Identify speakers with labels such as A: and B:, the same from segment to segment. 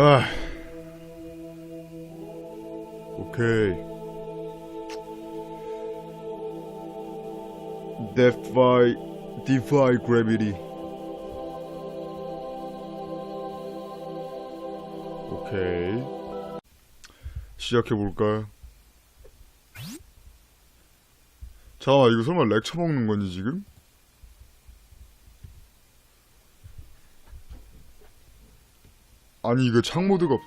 A: 아. 오케이. Defy, defy gravity. 오케이. 시작해 볼까요? 잠깐만 이거 설마 렉 쳐먹는 건지 지금? 아니 이거 창 모드가 없...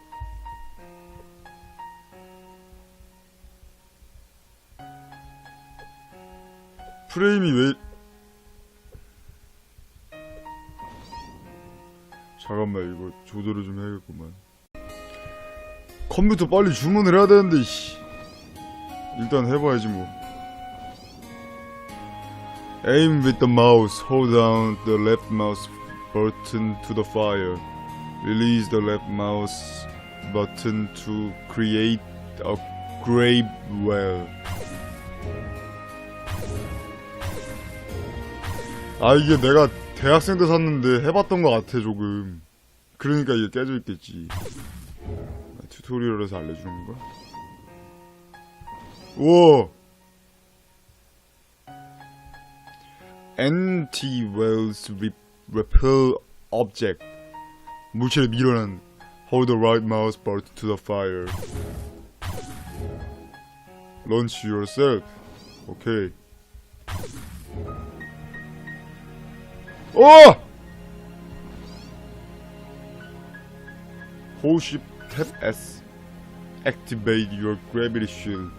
A: 프레임이 왜... 잠깐만 이거 조절을 좀 해야겠구만 컴퓨터 빨리 주문을 해야 되는데 씨. 일단 해봐야지 뭐 Aim with the mouse, hold down the left mouse button to the fire Release the left mouse button to create a grave well. 아 이게 내가 대학생 때 샀는데 해봤던 것 같아 조금. 그러니까 이게 깨져 있겠지. 아, 튜토리얼에서 알려주는 거야? 우와. Anti-wells re- repel object. 물체를 밀어낸 Hold the right mouse button to the fire Launch yourself 오케이 어! Hold shift tab S Activate your gravity shield